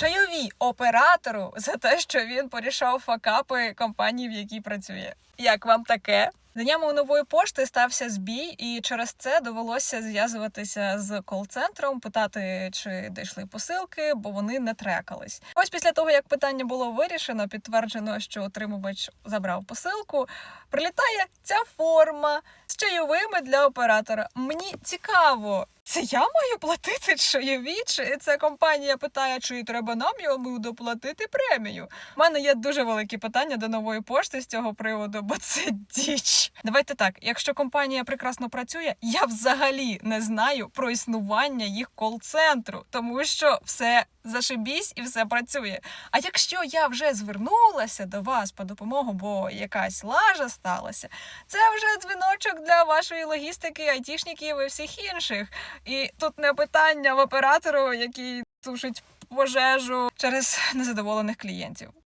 чайові оператору за те, що він порішав факапи компанії, в якій працює. Як вам таке? Днями у нової пошти стався збій, і через це довелося зв'язуватися з кол-центром, питати, чи дійшли посилки, бо вони не трекались. Ось після того, як питання було вирішено, підтверджено, що отримувач забрав посилку. Прилітає ця форма з чайовими для оператора. Мені цікаво, це я маю платити чайові? Чи ця компанія питає, чи треба нам йому доплатити премію? У мене є дуже великі питання до нової пошти з цього приводу, бо це діч. Давайте так, якщо компанія прекрасно працює, я взагалі не знаю про існування їх кол-центру, тому що все зашибісь і все працює. А якщо я вже звернулася до вас по допомогу, бо якась лажа сталася, це вже дзвіночок для вашої логістики, айтішників і всіх інших. І тут не питання в оператору, який тушить пожежу через незадоволених клієнтів.